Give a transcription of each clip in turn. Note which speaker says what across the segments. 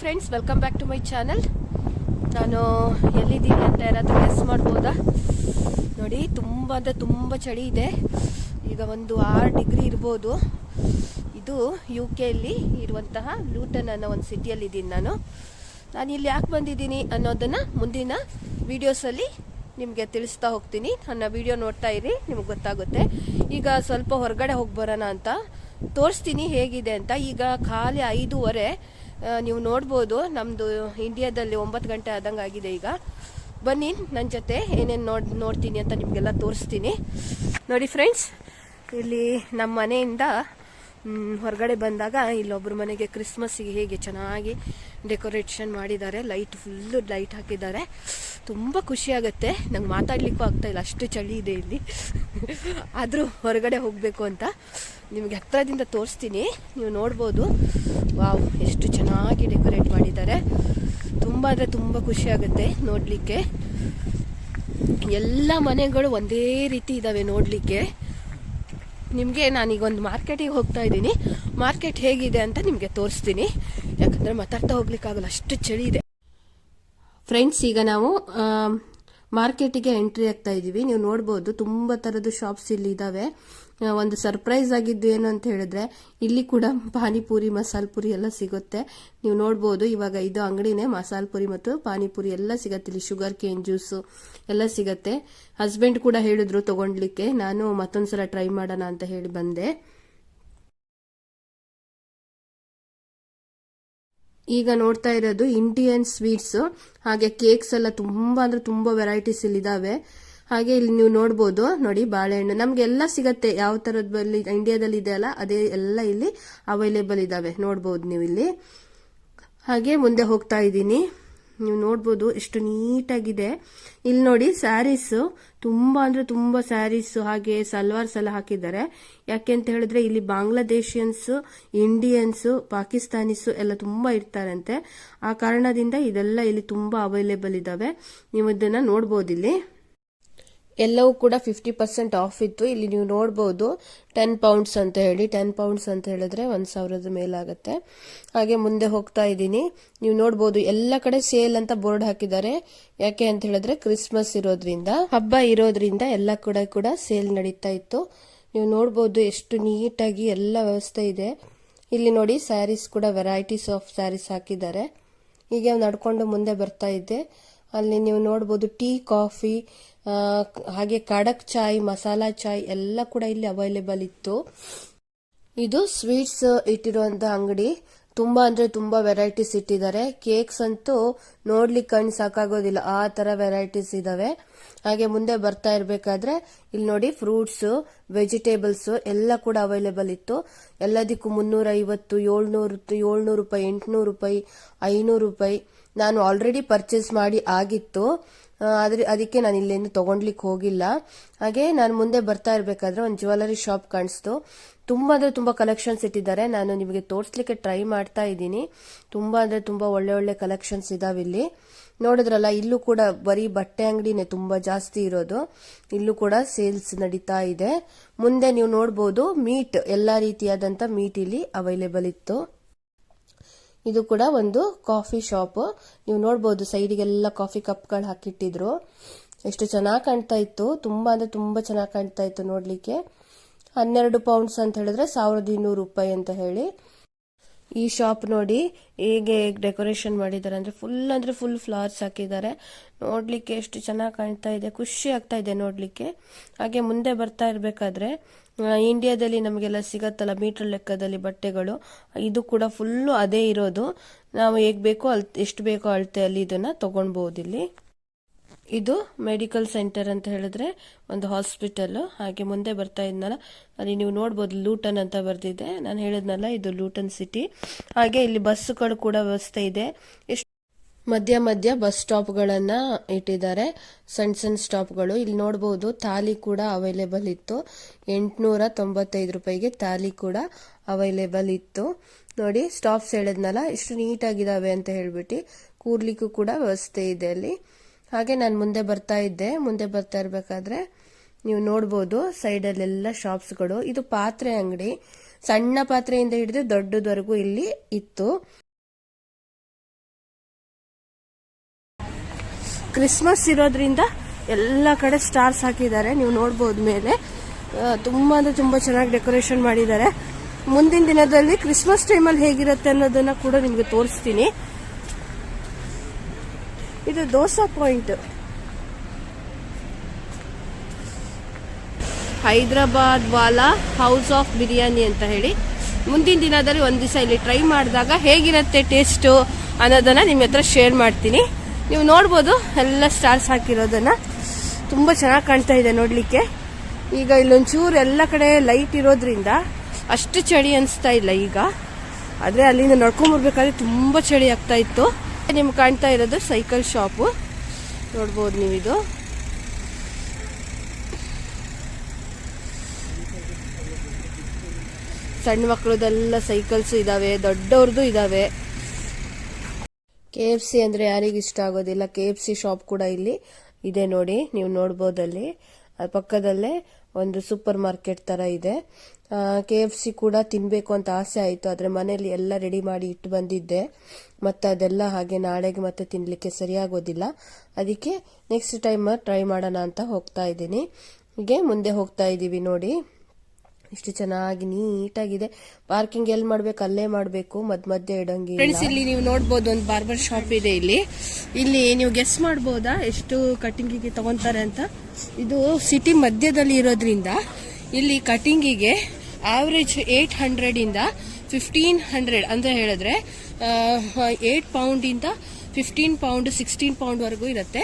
Speaker 1: Friends welcome back to my channel ನಾನು ಎಲ್ಲಿದ್ದೀನಿ ಅಂತ ಯಾರಾದರೂ ಗೆಸ್ ಮಾಡ್ಬೋದಾ? ನೋಡಿ, ತುಂಬ ಅಂದರೆ ತುಂಬ ಚಳಿ ಇದೆ. ಈಗ ಒಂದು ಆರು ಡಿಗ್ರಿ ಇರ್ಬೋದು. ಇದು ಯು ಕೆಯಲ್ಲಿ ಇರುವಂತಹ ಲೂಟನ್ ಅನ್ನೋ ಒಂದು ಸಿಟಿಯಲ್ಲಿದ್ದೀನಿ ನಾನು. ನಾನು ಇಲ್ಲಿ ಯಾಕೆ ಬಂದಿದ್ದೀನಿ ಅನ್ನೋದನ್ನು ಮುಂದಿನ ವೀಡಿಯೋಸಲ್ಲಿ ನಿಮಗೆ ತಿಳಿಸ್ತಾ ಹೋಗ್ತೀನಿ. ನನ್ನ ವಿಡಿಯೋ ನೋಡ್ತಾ ಇರಿ, ನಿಮ್ಗೆ ಗೊತ್ತಾಗುತ್ತೆ. ಈಗ ಸ್ವಲ್ಪ ಹೊರಗಡೆ ಹೋಗಿ ಬರೋಣ ಅಂತ. ತೋರಿಸ್ತೀನಿ ಹೇಗಿದೆ ಅಂತ. ಈಗ ಖಾಲಿ ಐದೂವರೆ ನೀವು ನೋಡ್ಬೋದು ನಮ್ಮದು ಇಂಡಿಯಾದಲ್ಲಿ ಒಂಬತ್ತು ಗಂಟೆ ಆದಂಗೆ ಆಗಿದೆ ಈಗ. ಬನ್ನಿ ನನ್ನ ಜೊತೆ ಏನೇನು ನೋಡ್, ನೋಡ್ತೀನಿ ಅಂತ ನಿಮಗೆಲ್ಲ ತೋರಿಸ್ತೀನಿ. ನೋಡಿ ಫ್ರೆಂಡ್ಸ್ ಇಲ್ಲಿ ನಮ್ಮ ಮನೆಯಿಂದ ಹೊರಗಡೆ ಬಂದಾಗ ಇಲ್ಲೊಬ್ಬರ ಮನೆಗೆ ಕ್ರಿಸ್ಮಸ್ಸಿಗೆ ಹೇಗೆ ಚೆನ್ನಾಗಿ ಡೆಕೋರೇಷನ್ ಮಾಡಿದ್ದಾರೆ ಲೈಟ್ ಫುಲ್ಲು ಲೈಟ್ ಹಾಕಿದ್ದಾರೆ. ತುಂಬ ಖುಷಿ ಆಗುತ್ತೆ. ನಂಗೆ ಮಾತಾಡ್ಲಿಕ್ಕೂ ಆಗ್ತಾ ಇಲ್ಲ, ಅಷ್ಟು ಚಳಿ ಇದೆ ಇಲ್ಲಿ. ಆದರೂ ಹೊರಗಡೆ ಹೋಗಬೇಕು ಅಂತ. ನಿಮಗೆ ಹತ್ತಿರದಿಂದ ತೋರಿಸ್ತೀನಿ. ನೀವು ನೋಡ್ಬೋದು. ವಾವ್, ಎಷ್ಟು ಚೆನ್ನಾಗಿ ಡೆಕೋರೇಟ್ ಮಾಡಿದ್ದಾರೆ. ತುಂಬ ಅಂದರೆ ತುಂಬ ಖುಷಿ ಆಗುತ್ತೆ ನೋಡಲಿಕ್ಕೆ. ಎಲ್ಲ ಮನೆಗಳು ಒಂದೇ ರೀತಿ ಇದ್ದಾವೆ ನೋಡಲಿಕ್ಕೆ. ನಿಮಗೆ ನಾನೀಗ ಒಂದು ಮಾರ್ಕೆಟಿಗೆ ಹೋಗ್ತಾ ಇದ್ದೀನಿ. ಮಾರ್ಕೆಟ್ ಹೇಗಿದೆ ಅಂತ ನಿಮಗೆ ತೋರಿಸ್ತೀನಿ. ಯಾಕಂದರೆ ಮಾತಾಡ್ತಾ ಹೋಗ್ಲಿಕ್ಕಾಗಲ್ಲ, ಅಷ್ಟು ಚಳಿ ಇದೆ. ಫ್ರೆಂಡ್ಸ್ ಈಗ ನಾವು ಮಾರ್ಕೆಟಿಗೆ ಎಂಟ್ರಿ ಆಗ್ತಾ ಇದ್ದೀವಿ ನೀವು ನೋಡ್ಬೋದು ತುಂಬ ಥರದ ಶಾಪ್ಸ್ ಇಲ್ಲಿ ಇದ್ದಾವೆ ಒಂದು ಸರ್ಪ್ರೈಸ್ ಆಗಿದ್ದು ಏನು ಅಂತ ಹೇಳಿದ್ರೆ ಇಲ್ಲಿ ಕೂಡ ಪಾನಿಪುರಿ, ಮಸಾಲ ಪುರಿ ಎಲ್ಲ ಸಿಗುತ್ತೆ. ನೀವು ನೋಡ್ಬೋದು ಇವಾಗ ಇದು ಅಂಗಡಿನೇ ಮಸಾಲ ಪುರಿ ಮತ್ತು ಪಾನಿಪುರಿ ಎಲ್ಲ ಸಿಗತ್ತೆ. ಇಲ್ಲಿ ಶುಗರ್ ಕೇನ್ ಜ್ಯೂಸು ಎಲ್ಲ ಸಿಗತ್ತೆ. ಹಸ್ಬೆಂಡ್ ಕೂಡ ಹೇಳಿದ್ರು ತಗೊಂಡ್ಲಿಕ್ಕೆ. ನಾನು ಮತ್ತೊಂದ್ಸಲ ಟ್ರೈ ಮಾಡೋಣ ಅಂತ ಹೇಳಿ ಬಂದೆ. ಈಗ ನೋಡ್ತಾ ಇರೋದು ಇಂಡಿಯನ್ ಸ್ವೀಟ್ಸ್ ಹಾಗೆ ಕೇಕ್ಸ್ ಎಲ್ಲ ತುಂಬಾ ಅಂದ್ರೆ ತುಂಬಾ ವೆರೈಟೀಸ್ ಇಲ್ಲಿ ಇದಾವೆ ಹಾಗೆ ಇಲ್ಲಿ ನೀವು ನೋಡ್ಬೋದು, ನೋಡಿ ಬಾಳೆಹಣ್ಣು. ನಮ್ಗೆ ಎಲ್ಲ ಸಿಗತ್ತೆ, ಯಾವ ಬಲ್ಲಿ ಇಂಡಿಯಾದಲ್ಲಿ ಇದೆ ಅಲ್ಲ, ಅದೇ ಎಲ್ಲ ಇಲ್ಲಿ ಅವೈಲೇಬಲ್ ಇದಾವೆ. ನೋಡ್ಬೋದು ನೀವು ಇಲ್ಲಿ ಹಾಗೆ ಮುಂದೆ ಹೋಗ್ತಾ ಇದ್ದೀನಿ. ನೀವು ನೋಡ್ಬೋದು ಎಷ್ಟು ನೀಟಾಗಿದೆ. ಇಲ್ಲಿ ನೋಡಿ ಸ್ಯಾರೀಸು ತುಂಬ ಅಂದರೆ ತುಂಬ ಸ್ಯಾರೀಸು ಹಾಗೆ ಸಲ್ವಾರ್ಸ್ ಎಲ್ಲ ಹಾಕಿದ್ದಾರೆ. ಯಾಕೆ ಅಂತ ಹೇಳಿದ್ರೆ ಇಲ್ಲಿ ಬಾಂಗ್ಲಾದೇಶಿಯನ್ಸ್, ಇಂಡಿಯನ್ಸು, ಪಾಕಿಸ್ತಾನೀಸು ಎಲ್ಲ ತುಂಬ ಇರ್ತಾರಂತೆ. ಆ ಕಾರಣದಿಂದ ಇದೆಲ್ಲ ಇಲ್ಲಿ ತುಂಬ ಅವೈಲೇಬಲ್ ಇದ್ದಾವೆ ನೀವು ಇದನ್ನು ನೋಡ್ಬೋದು ಇಲ್ಲಿ. ಎಲ್ಲವೂ ಕೂಡ ಫಿಫ್ಟಿ ಪರ್ಸೆಂಟ್ ಆಫ್ ಇತ್ತು. ಇಲ್ಲಿ ನೀವು ನೋಡ್ಬೋದು ಟೆನ್ ಪೌಂಡ್ಸ್ ಅಂತ ಹೇಳಿ. ಟೆನ್ ಪೌಂಡ್ಸ್ ಅಂತ ಹೇಳಿದ್ರೆ ಒಂದು ಸಾವಿರದ ಮೇಲಾಗುತ್ತೆ. ಹಾಗೆ ಮುಂದೆ ಹೋಗ್ತಾ ಇದ್ದೀನಿ. ನೀವು ನೋಡ್ಬೋದು ಎಲ್ಲ ಕಡೆ ಸೇಲ್ ಅಂತ ಬೋರ್ಡ್ ಹಾಕಿದ್ದಾರೆ. ಯಾಕೆ ಅಂತ ಹೇಳಿದ್ರೆ ಕ್ರಿಸ್ಮಸ್ ಇರೋದ್ರಿಂದ, ಹಬ್ಬ ಇರೋದ್ರಿಂದ ಎಲ್ಲ ಕಡೆ ಕೂಡ ಸೇಲ್ ನಡೀತಾ ಇತ್ತು. ನೀವು ನೋಡ್ಬೋದು ಎಷ್ಟು ನೀಟಾಗಿ ಎಲ್ಲ ವ್ಯವಸ್ಥೆ ಇದೆ. ಇಲ್ಲಿ ನೋಡಿ ಸ್ಯಾರೀಸ್ ಕೂಡ ವೆರೈಟೀಸ್ ಆಫ್ ಸ್ಯಾರೀಸ್ ಹಾಕಿದ್ದಾರೆ. ಹೀಗೆ ನಡ್ಕೊಂಡು ಮುಂದೆ ಬರ್ತಾ ಇದ್ದೆ. ಅಲ್ಲಿ ನೀವು ನೋಡ್ಬೋದು ಟೀ, ಕಾಫಿ ಹಾಗೆ ಕಡಕ್ ಚಾಯ್, ಮಸಾಲಾ ಚಾಯ್ ಎಲ್ಲ ಕೂಡ ಇಲ್ಲಿ ಅವೈಲೇಬಲ್ ಇತ್ತು. ಇದು ಸ್ವೀಟ್ಸ್ ಇಟ್ಟಿರುವಂತ ಅಂಗಡಿ. ತುಂಬಾ ಅಂದ್ರೆ ತುಂಬಾ ವೆರೈಟೀಸ್ ಇಟ್ಟಿದ್ದಾರೆ. ಕೇಕ್ಸ್ ಅಂತೂ ನೋಡ್ಲಿಕ್ಕೆ ಕಣ್ ಸಾಕಾಗೋದಿಲ್ಲ. ಆ ತರ ವೆರೈಟೀಸ್ ಇದಾವೆ. ಹಾಗೆ ಮುಂದೆ ಬರ್ತಾ ಇರ್ಬೇಕಾದ್ರೆ ಇಲ್ಲಿ ನೋಡಿ ಫ್ರೂಟ್ಸ್ ವೆಜಿಟೇಬಲ್ಸ್ ಎಲ್ಲ ಕೂಡ ಅವೈಲೇಬಲ್ ಇತ್ತು. ಎಲ್ಲದಕ್ಕೂ ಮುನ್ನೂರ ಐವತ್ತು ಏಳ್ನೂರು ಏಳ್ನೂರು ರೂಪಾಯಿ, ಎಂಟುನೂರು ರೂಪಾಯಿ, ಐನೂರು ರೂಪಾಯಿ ನಾನು ಆಲ್ರೆಡಿ ಪರ್ಚೇಸ್ ಮಾಡಿ ಆಗಿತ್ತು. ಆದ್ರೆ ಅದಕ್ಕೆ ನಾನು ಇಲ್ಲಿಂದ ತಗೊಂಡ್ಲಿಕ್ಕೆ ಹೋಗಿಲ್ಲ. ಹಾಗೆ ನಾನು ಮುಂದೆ ಬರ್ತಾ ಇರ್ಬೇಕಾದ್ರೆ ಒಂದು ಜ್ಯುವೆಲರಿ ಶಾಪ್ ಕಾಣಿಸ್ತು. ತುಂಬಾ ಅಂದರೆ ತುಂಬಾ ಕಲೆಕ್ಷನ್ಸ್ ಇಟ್ಟಿದ್ದಾರೆ. ನಾನು ನಿಮಗೆ ತೋರಿಸ್ಲಿಕ್ಕೆ ಟ್ರೈ ಮಾಡ್ತಾ ಇದ್ದೀನಿ. ತುಂಬಾ ಅಂದರೆ ತುಂಬಾ ಒಳ್ಳೆ ಒಳ್ಳೆ ಕಲೆಕ್ಷನ್ಸ್ ಇದಾವೆ ಇಲ್ಲಿ. ನೋಡಿದ್ರಲ್ಲ, ಇಲ್ಲೂ ಕೂಡ ಬರೀ ಬಟ್ಟೆ ಅಂಗಡಿನೇ ತುಂಬಾ ಜಾಸ್ತಿ ಇರೋದು. ಇಲ್ಲೂ ಕೂಡ ಸೇಲ್ಸ್ ನಡೀತಾ ಇದೆ. ಮುಂದೆ ನೀವು ನೋಡ್ಬೋದು ಮೀಟ್ ಎಲ್ಲಾ ರೀತಿಯಾದಂಥ ಮೀಟ್ ಇಲ್ಲಿ ಅವೈಲೇಬಲ್ ಇತ್ತು. ಇದು ಕೂಡ ಒಂದು ಕಾಫಿ ಶಾಪ್. ನೀವು ನೋಡ್ಬೋದು ಸೈಡಿಗೆಲ್ಲ ಕಾಫಿ ಕಪ್ಗಳು ಹಾಕಿಟ್ಟಿದ್ರು. ಎಷ್ಟು ಚೆನ್ನಾಗಿ ಕಾಣ್ತಾ ಇತ್ತು. ತುಂಬಾ ಅಂದ್ರೆ ತುಂಬಾ ಚೆನ್ನಾಗಿ ಕಾಣ್ತಾ ಇತ್ತು ನೋಡ್ಲಿಕ್ಕೆ. ಹನ್ನೆರಡು ಪೌಂಡ್ಸ್ ಅಂತ ಹೇಳಿದ್ರೆ ಸಾವಿರದ ಇನ್ನೂರು ರೂಪಾಯಿ ಅಂತ ಹೇಳಿ. ಈ ಶಾಪ್ ನೋಡಿ ಹೇಗೆ ಡೆಕೋರೇಷನ್ ಮಾಡಿದ್ದಾರೆ ಅಂದ್ರೆ ಫುಲ್ ಅಂದ್ರೆ ಫುಲ್ ಫ್ಲವರ್ಸ್ ಹಾಕಿದ್ದಾರೆ. ನೋಡ್ಲಿಕ್ಕೆ ಎಷ್ಟು ಚೆನ್ನಾಗಿ ಕಾಣ್ತಾ ಇದೆ. ಖುಷಿ ಆಗ್ತಾ ಇದೆ ನೋಡ್ಲಿಕ್ಕೆ. ಹಾಗೆ ಮುಂದೆ ಬರ್ತಾ ಇರ್ಬೇಕಾದ್ರೆ ಇಂಡಿಯಾದಲ್ಲಿ ನಮಗೆಲ್ಲ ಸಿಗತ್ತಲ್ಲ ಮೀಟರ್ ಲೆಕ್ಕದಲ್ಲಿ ಬಟ್ಟೆಗಳು. ಇದು ಕೂಡ ಫುಲ್ಲು ಅದೇ ಇರೋದು. ನಾವು ಹೇಗ್ ಬೇಕೋ ಅಳ್ ಎಷ್ಟು ಬೇಕೋ ಅಳತೆ ಅಲ್ಲಿ ಇದನ್ನ ತಗೊಳ್ಬಹುದು ಇಲ್ಲಿ. ಇದು ಮೆಡಿಕಲ್ ಸೆಂಟರ್ ಅಂತ ಹೇಳಿದ್ರೆ ಒಂದು ಹಾಸ್ಪಿಟಲ್ ಹಾಗೆ ಮುಂದೆ ಬರ್ತಾ ಇದ್ನಲ್ಲ. ಅಲ್ಲಿ ನೀವು ನೋಡ್ಬೋದು ಲೂಟನ್ ಅಂತ ಬರ್ದಿದೆ. ನಾನು ಹೇಳಿದ್ನಲ್ಲ, ಇದು ಲೂಟನ್ ಸಿಟಿ ಹಾಗೆ ಇಲ್ಲಿ ಬಸ್ಸುಗಳು ಕೂಡ ವ್ಯವಸ್ಥೆ ಇದೆ. ಎಷ್ಟು ಮಧ್ಯ ಮಧ್ಯ ಬಸ್ ಸ್ಟಾಪ್ಗಳನ್ನು ಇಟ್ಟಿದ್ದಾರೆ. ಸಣ್ಣ ಸಣ್ಣ ಸ್ಟಾಪ್ಗಳು ಇಲ್ಲಿ ನೋಡ್ಬೋದು ತಾಲಿ ಕೂಡ ಅವೈಲೇಬಲ್ ಇತ್ತು. ಎಂಟುನೂರ ತೊಂಬತ್ತೈದು ರೂಪಾಯಿಗೆ ತಾಲಿ ಕೂಡ ಅವೈಲೇಬಲ್ ಇತ್ತು. ನೋಡಿ ಸ್ಟಾಪ್ಸ್ ಹೇಳಿದ್ನಲ್ಲ ಎಷ್ಟು ನೀಟಾಗಿದ್ದಾವೆ ಅಂತ ಹೇಳ್ಬಿಟ್ಟು ಕೂರ್ಲಿಕ್ಕೂ ಕೂಡ ವ್ಯವಸ್ಥೆ ಇದೆ ಅಲ್ಲಿ. ಹಾಗೆ ನಾನು ಮುಂದೆ ಬರ್ತಾ ಇದ್ದೆ. ಮುಂದೆ ಬರ್ತಾ ಇರಬೇಕಾದ್ರೆ ನೀವು ನೋಡ್ಬೋದು ಸೈಡಲ್ಲೆಲ್ಲ ಶಾಪ್ಸ್ಗಳು. ಇದು ಪಾತ್ರೆ ಅಂಗಡಿ. ಸಣ್ಣ ಪಾತ್ರೆಯಿಂದ ಹಿಡಿದು ದೊಡ್ಡದವರೆಗೂ ಇಲ್ಲಿ ಇತ್ತು. ಕ್ರಿಸ್ಮಸ್ ಇರೋದ್ರಿಂದ ಎಲ್ಲ ಕಡೆ ಸ್ಟಾರ್ಸ್ ಹಾಕಿದ್ದಾರೆ. ನೀವು ನೋಡ್ಬೋದು ಮೇಲೆ. ತುಂಬ ಅಂದ್ರೆ ತುಂಬ ಚೆನ್ನಾಗಿ ಡೆಕೋರೇಷನ್ ಮಾಡಿದ್ದಾರೆ. ಮುಂದಿನ ದಿನದಲ್ಲಿ ಕ್ರಿಸ್ಮಸ್ ಟೈಮಲ್ಲಿ ಹೇಗಿರುತ್ತೆ ಅನ್ನೋದನ್ನ ಕೂಡ ನಿಮಗೆ ತೋರಿಸ್ತೀನಿ. ಇದು ದೋಸಾ ಪಾಯಿಂಟ್ ಹೈದರಾಬಾದ್ ವಾಲಾ ಹೌಸ್ ಆಫ್ ಬಿರಿಯಾನಿ ಅಂತ ಹೇಳಿ. ಮುಂದಿನ ದಿನದಲ್ಲಿ ಒಂದು ದಿವಸ ಇಲ್ಲಿ ಟ್ರೈ ಮಾಡಿದಾಗ ಹೇಗಿರುತ್ತೆ ಟೇಸ್ಟು ಅನ್ನೋದನ್ನ ನಿಮ್ಮ ಹತ್ರ ಶೇರ್ ಮಾಡ್ತೀನಿ. ನೀವು ನೋಡ್ಬೋದು, ಎಲ್ಲ ಸ್ಟಾರ್ಸ್ ಹಾಕಿರೋದನ್ನ. ತುಂಬ ಚೆನ್ನಾಗಿ ಕಾಣ್ತಾ ಇದೆ ನೋಡಲಿಕ್ಕೆ. ಈಗ ಇಲ್ಲೊಂಚೂರು ಎಲ್ಲ ಕಡೆ ಲೈಟ್ ಇರೋದ್ರಿಂದ ಅಷ್ಟು ಚಳಿ ಅನಿಸ್ತಾ ಇಲ್ಲ ಈಗ. ಆದರೆ ಅಲ್ಲಿಂದ ನಡ್ಕೊಂಬರ್ಬೇಕಾದ್ರೆ ತುಂಬ ಚಳಿ ಆಗ್ತಾ ಇತ್ತು. ನಿಮ್ಗೆ ಕಾಣ್ತಾ ಇರೋದು ಸೈಕಲ್ ಶಾಪು. ನೋಡ್ಬೋದು ನೀವಿದು. ಸಣ್ಣ ಮಕ್ಕಳದೆಲ್ಲ ಸೈಕಲ್ಸ್ ಇದಾವೆ ದೊಡ್ಡವ್ರದ್ದು ಇದಾವೆ. ಕೆ ಎಫ್ ಸಿ ಅಂದ್ರೆ ಯಾರಿಗೆ ಇಷ್ಟ ಆಗೋದಿಲ್ಲ. ಕೆ ಎಫ್ ಸಿ ಶಾಪ್ ಕೂಡ ಇಲ್ಲಿ ಇದೆ ನೋಡಿ, ನೀವು ನೋಡ್ಬೋದಲ್ಲಿ. ಅದ್ರ ಪಕ್ಕದಲ್ಲೇ ಒಂದು ಸೂಪರ್ ಮಾರ್ಕೆಟ್ ತರ ಇದೆ. ಕೆ ಎಫ್ ಸಿ ಕೂಡ ತಿನ್ಬೇಕು ಅಂತ ಆಸೆ ಆಯಿತು. ಆದ್ರೆ ಮನೆಯಲ್ಲಿ ಎಲ್ಲ ರೆಡಿ ಮಾಡಿ ಇಟ್ಟು ಬಂದಿದ್ದೆ. ಮತ್ತೆ ಅದೆಲ್ಲ ಹಾಗೆ ನಾಳೆಗೆ ಮತ್ತೆ ತಿನ್ಲಿಕ್ಕೆ ಸರಿಯಾಗೋದಿಲ್ಲ. ಅದಕ್ಕೆ ನೆಕ್ಸ್ಟ್ ಟೈಮ್ ಟ್ರೈ ಮಾಡೋಣ ಅಂತ ಹೋಗ್ತಾ ಇದ್ದೀನಿ. ಹೀಗೆ ಮುಂದೆ ಹೋಗ್ತಾ ಇದ್ದೀವಿ ನೋಡಿ. ಇಷ್ಟು ಚೆನ್ನಾಗಿ ನೀಟಾಗಿದೆ. ಪಾರ್ಕಿಂಗ್ ಎಲ್ಲಿ ಮಾಡ್ಬೇಕು, ಅಲ್ಲೇ ಮಾಡಬೇಕು ಮಧ್ಯ ಮಧ್ಯೆ ಇಡಂಗಿ ಫ್ರೆಂಡ್ಸ್ ಇಲ್ಲಿ ನೀವು ನೋಡ್ಬೋದು ಒಂದು ಬಾರ್ಬರ್ ಶಾಪ್ ಇದೆ ಇಲ್ಲಿ. ಇಲ್ಲಿ ನೀವು ಗೆಸ್ ಮಾಡ್ಬೋದಾ ಎಷ್ಟು ಕಟಿಂಗಿಗೆ ತಗೊಂತಾರೆ ಅಂತ? ಇದು ಸಿಟಿ ಮಧ್ಯದಲ್ಲಿ ಇರೋದ್ರಿಂದ ಇಲ್ಲಿ ಕಟಿಂಗಿಗೆ ಆವ್ರೇಜ್ ಏಟ್ ಹಂಡ್ರೆಡ್ ಇಂದ ಫಿಫ್ಟೀನ್ ಹಂಡ್ರೆಡ್ ಅಂತ ಹೇಳಿದ್ರೆ ಏಟ್ ಪೌಂಡ್ ಇಂದ ಫಿಫ್ಟೀನ್ ಪೌಂಡ್ ಸಿಕ್ಸ್ಟೀನ್ ಪೌಂಡ್ ವರೆಗೂ ಇರುತ್ತೆ.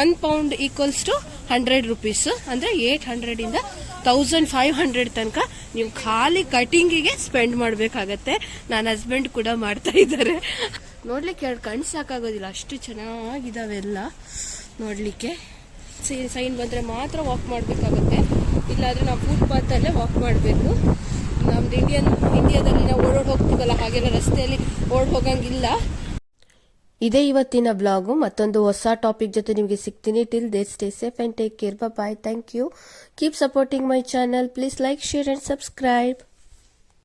Speaker 1: One pound equals to hundred rupees ಅಂದ್ರೆ ಏಟ್ ಹಂಡ್ರೆಡ್ ಇಂದ ತೌಸಂಡ್ ಫೈವ್ ಹಂಡ್ರೆಡ್ ತನಕ ನೀವು ಖಾಲಿ ಕಟಿಂಗಿಗೆ ಸ್ಪೆಂಡ್ ಮಾಡಬೇಕಾಗತ್ತೆ. ನನ್ನ ಹಸ್ಬೆಂಡ್ ಕೂಡ ಮಾಡ್ತಾ ಇದ್ದಾರೆ. ನೋಡ್ಲಿಕ್ಕೆ ಎರಡು ಕಣ್ ಸಾಕಾಗೋದಿಲ್ಲ. ಅಷ್ಟು ಚೆನ್ನಾಗಿದಾವೆಲ್ಲ ನೋಡಲಿಕ್ಕೆ. ಸೈನ್ ಬಂದ್ರೆ ಮಾತ್ರ ವಾಕ್ ಮಾಡಬೇಕಾಗತ್ತೆ. ಇಲ್ಲಾಂದ್ರೆ ನಾವು ಫುಟ್ಪಾತ್ ಅಲ್ಲೇ ವಾಕ್ ಮಾಡಬೇಕು. ನಮ್ದು ಇಂಡಿಯನ್ ಇಂಡಿಯಾದಲ್ಲಿ ನಾವು ಓಡೋಡ್ ಹೋಗ್ತೀವಲ್ಲ, ಹಾಗೆಲ್ಲ ರಸ್ತೆಯಲ್ಲಿ ಓಡ್ ಹೋಗಂಗಿಲ್ಲ. ಇದೇ ಇವತ್ತಿನ ಬ್ಲಾಗು. ಮತ್ತೊಂದು ಹೊಸ ಟಾಪಿಕ್ ಜೊತೆ ನಿಮಗೆ ಸಿಗ್ತೀನಿ. Till then stay safe and take care bye thank you keep supporting my channel please like share and subscribe